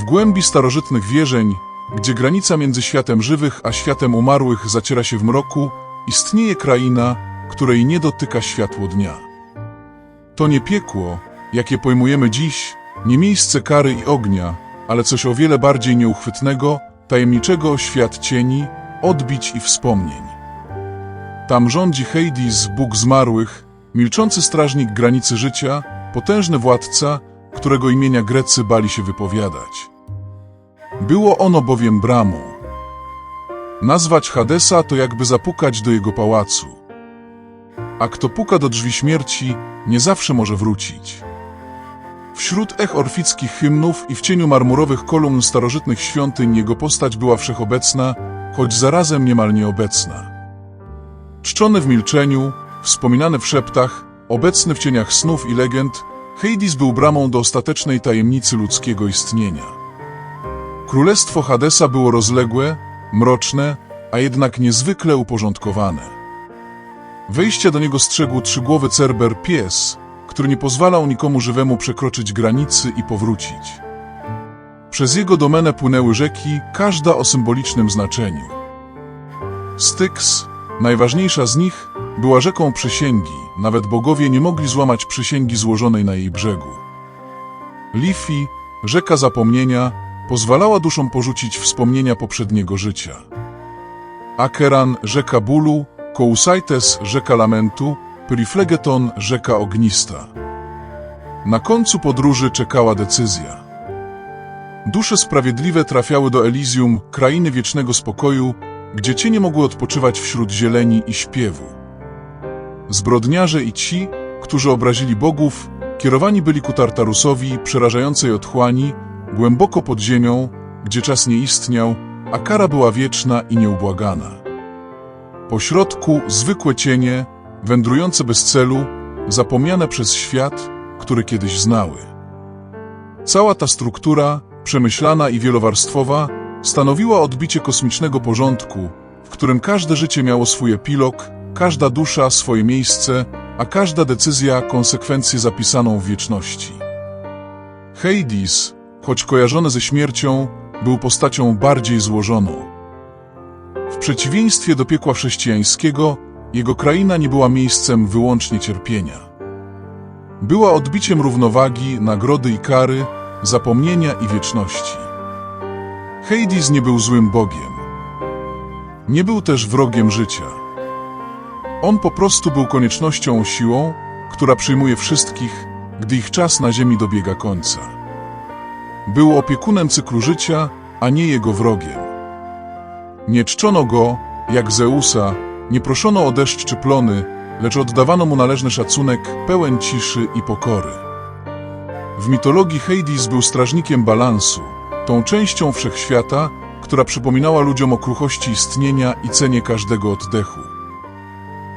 W głębi starożytnych wierzeń, gdzie granica między światem żywych a światem umarłych zaciera się w mroku, istnieje kraina, której nie dotyka światło dnia. To nie piekło, jakie pojmujemy dziś, nie miejsce kary i ognia, ale coś o wiele bardziej nieuchwytnego, tajemniczego świat cieni, odbić i wspomnień. Tam rządzi Hades, Bóg zmarłych, milczący strażnik granicy życia, potężny władca, którego imienia Grecy bali się wypowiadać. Było ono bowiem bramą. Nazwać Hadesa to jakby zapukać do jego pałacu. A kto puka do drzwi śmierci, nie zawsze może wrócić. Wśród ech orfickich hymnów i w cieniu marmurowych kolumn starożytnych świątyń jego postać była wszechobecna, choć zarazem niemal nieobecna. Czczony w milczeniu, wspominany w szeptach, obecny w cieniach snów i legend, Hades był bramą do ostatecznej tajemnicy ludzkiego istnienia. Królestwo Hadesa było rozległe, mroczne, a jednak niezwykle uporządkowane. Wejście do niego strzegł trzygłowy Cerber pies, który nie pozwalał nikomu żywemu przekroczyć granicy i powrócić. Przez jego domenę płynęły rzeki, każda o symbolicznym znaczeniu. Styx, najważniejsza z nich, była rzeką przysięgi, nawet bogowie nie mogli złamać przysięgi złożonej na jej brzegu. Lifi, rzeka zapomnienia, pozwalała duszom porzucić wspomnienia poprzedniego życia. Akeran, rzeka bólu, Kousaites, rzeka lamentu, Pyriflegeton, rzeka ognista. Na końcu podróży czekała decyzja. Dusze sprawiedliwe trafiały do Elysium, krainy wiecznego spokoju, gdzie cienie mogły odpoczywać wśród zieleni i śpiewu. Zbrodniarze i ci, którzy obrazili bogów, kierowani byli ku Tartarusowi, przerażającej otchłani, głęboko pod ziemią, gdzie czas nie istniał, a kara była wieczna i nieubłagana. Po środku zwykłe cienie, wędrujące bez celu, zapomniane przez świat, który kiedyś znały. Cała ta struktura, przemyślana i wielowarstwowa, stanowiła odbicie kosmicznego porządku, w którym każde życie miało swój epilog, każda dusza swoje miejsce, a każda decyzja konsekwencję zapisaną w wieczności. Hades, choć kojarzony ze śmiercią, był postacią bardziej złożoną. W przeciwieństwie do piekła chrześcijańskiego, jego kraina nie była miejscem wyłącznie cierpienia. Była odbiciem równowagi, nagrody i kary, zapomnienia i wieczności. Hades nie był złym bogiem. Nie był też wrogiem życia. On po prostu był koniecznością, siłą, która przyjmuje wszystkich, gdy ich czas na ziemi dobiega końca. Był opiekunem cyklu życia, a nie jego wrogiem. Nie czczono go, jak Zeusa, nie proszono o deszcz czy plony, lecz oddawano mu należny szacunek, pełen ciszy i pokory. W mitologii Hades był strażnikiem balansu, tą częścią wszechświata, która przypominała ludziom o kruchości istnienia i cenie każdego oddechu.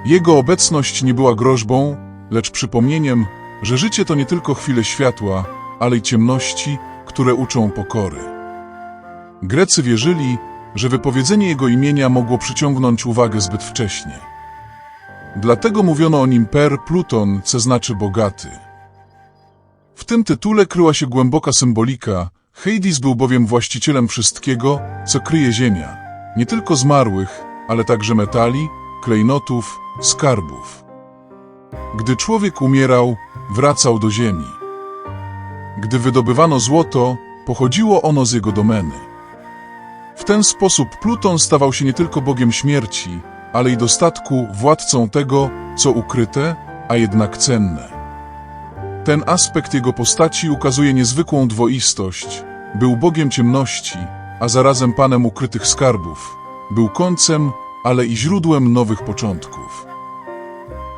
Jego obecność nie była groźbą, lecz przypomnieniem, że życie to nie tylko chwile światła, ale i ciemności, które uczą pokory. Grecy wierzyli, że wypowiedzenie jego imienia mogło przyciągnąć uwagę zbyt wcześnie. Dlatego mówiono o nim Per Pluton, co znaczy bogaty. W tym tytule kryła się głęboka symbolika, Hades był bowiem właścicielem wszystkiego, co kryje ziemia, nie tylko zmarłych, ale także metali, klejnotów, skarbów. Gdy człowiek umierał, wracał do ziemi. Gdy wydobywano złoto, pochodziło ono z jego domeny. W ten sposób Pluton stawał się nie tylko bogiem śmierci, ale i dostatku, władcą tego, co ukryte, a jednak cenne. Ten aspekt jego postaci ukazuje niezwykłą dwoistość. Był bogiem ciemności, a zarazem panem ukrytych skarbów. Był końcem, ale i źródłem nowych początków.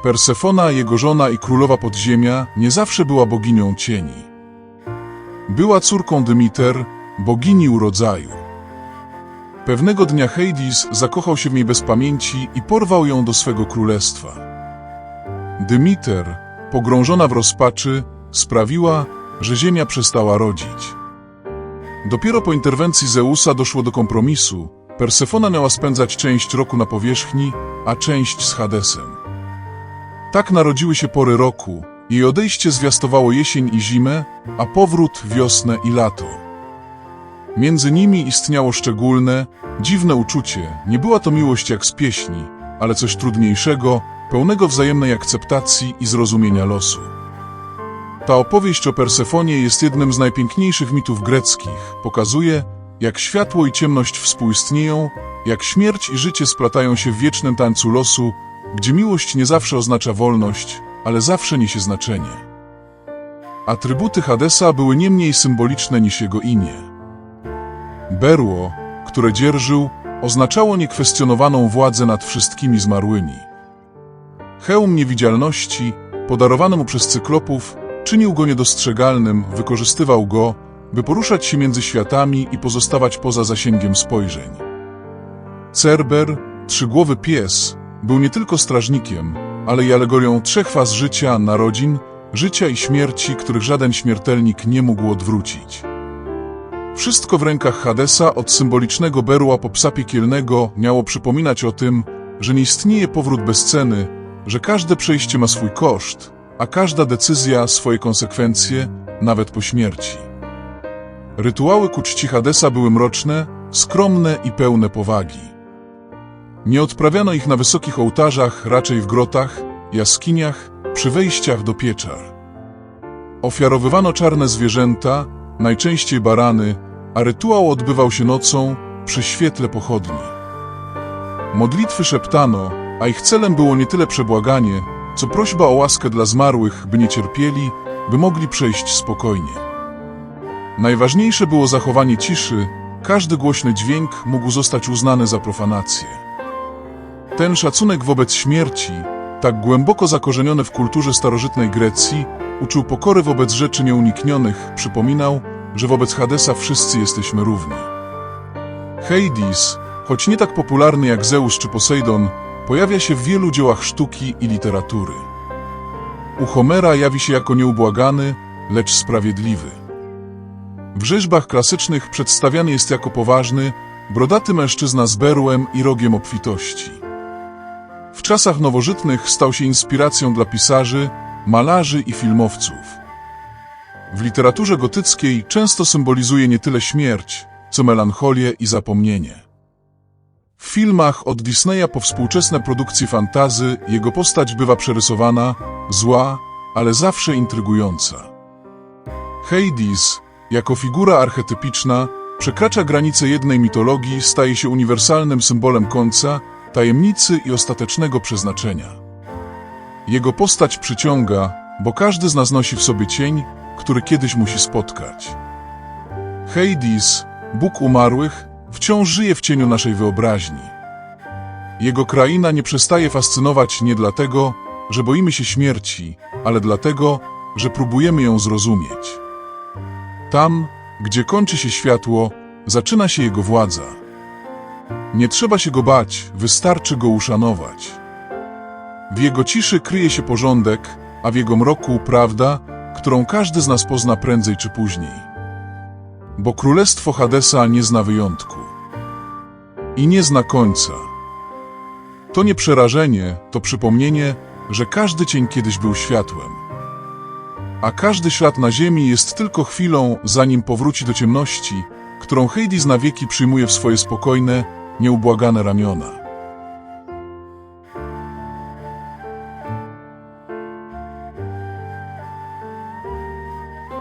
Persefona, jego żona i królowa podziemia, nie zawsze była boginią cieni. Była córką Dymiter, bogini urodzaju. Pewnego dnia Hades zakochał się w niej bez pamięci i porwał ją do swego królestwa. Dymiter, pogrążona w rozpaczy, sprawiła, że ziemia przestała rodzić. Dopiero po interwencji Zeusa doszło do kompromisu. Persefona miała spędzać część roku na powierzchni, a część z Hadesem. Tak narodziły się pory roku. Jej odejście zwiastowało jesień i zimę, a powrót wiosnę i lato. Między nimi istniało szczególne, dziwne uczucie. Nie była to miłość jak z pieśni, ale coś trudniejszego, pełnego wzajemnej akceptacji i zrozumienia losu. Ta opowieść o Persefonie jest jednym z najpiękniejszych mitów greckich. Pokazuje, jak światło i ciemność współistnieją, jak śmierć i życie splatają się w wiecznym tańcu losu, gdzie miłość nie zawsze oznacza wolność, ale zawsze niesie znaczenie. Atrybuty Hadesa były nie mniej symboliczne niż jego imię. Berło, które dzierżył, oznaczało niekwestionowaną władzę nad wszystkimi zmarłymi. Hełm niewidzialności, podarowany mu przez cyklopów, czynił go niedostrzegalnym, wykorzystywał go, by poruszać się między światami i pozostawać poza zasięgiem spojrzeń. Cerber, trzygłowy pies, był nie tylko strażnikiem, ale i alegorią trzech faz życia, narodzin, życia i śmierci, których żaden śmiertelnik nie mógł odwrócić. Wszystko w rękach Hadesa, od symbolicznego berła po psa piekielnego, miało przypominać o tym, że nie istnieje powrót bez ceny, że każde przejście ma swój koszt, a każda decyzja swoje konsekwencje, nawet po śmierci. Rytuały ku czci Hadesa były mroczne, skromne i pełne powagi. Nie odprawiano ich na wysokich ołtarzach, raczej w grotach, jaskiniach, przy wejściach do pieczar. Ofiarowywano czarne zwierzęta, najczęściej barany, a rytuał odbywał się nocą przy świetle pochodni. Modlitwy szeptano, a ich celem było nie tyle przebłaganie, co prośba o łaskę dla zmarłych, by nie cierpieli, by mogli przejść spokojnie. Najważniejsze było zachowanie ciszy, każdy głośny dźwięk mógł zostać uznany za profanację. Ten szacunek wobec śmierci, tak głęboko zakorzeniony w kulturze starożytnej Grecji, uczył pokory wobec rzeczy nieuniknionych, przypominał, że wobec Hadesa wszyscy jesteśmy równi. Hades, choć nie tak popularny jak Zeus czy Posejdon, pojawia się w wielu dziełach sztuki i literatury. U Homera jawi się jako nieubłagany, lecz sprawiedliwy. W rzeźbach klasycznych przedstawiany jest jako poważny, brodaty mężczyzna z berłem i rogiem obfitości. W czasach nowożytnych stał się inspiracją dla pisarzy, malarzy i filmowców. W literaturze gotyckiej często symbolizuje nie tyle śmierć, co melancholię i zapomnienie. W filmach od Disneya po współczesne produkcje fantazy jego postać bywa przerysowana, zła, ale zawsze intrygująca. Hades, jako figura archetypiczna, przekracza granice jednej mitologii, staje się uniwersalnym symbolem końca, tajemnicy i ostatecznego przeznaczenia. Jego postać przyciąga, bo każdy z nas nosi w sobie cień, który kiedyś musi spotkać. Hades, Bóg umarłych, wciąż żyje w cieniu naszej wyobraźni. Jego kraina nie przestaje fascynować nie dlatego, że boimy się śmierci, ale dlatego, że próbujemy ją zrozumieć. Tam, gdzie kończy się światło, zaczyna się jego władza. Nie trzeba się go bać, wystarczy go uszanować. W jego ciszy kryje się porządek, a w jego mroku prawda, którą każdy z nas pozna prędzej czy później. Bo królestwo Hadesa nie zna wyjątku. I nie zna końca. To nie przerażenie, to przypomnienie, że każdy cień kiedyś był światłem. A każdy ślad na ziemi jest tylko chwilą, zanim powróci do ciemności, którą Hades na wieki przyjmuje w swoje spokojne, nieubłagane ramiona.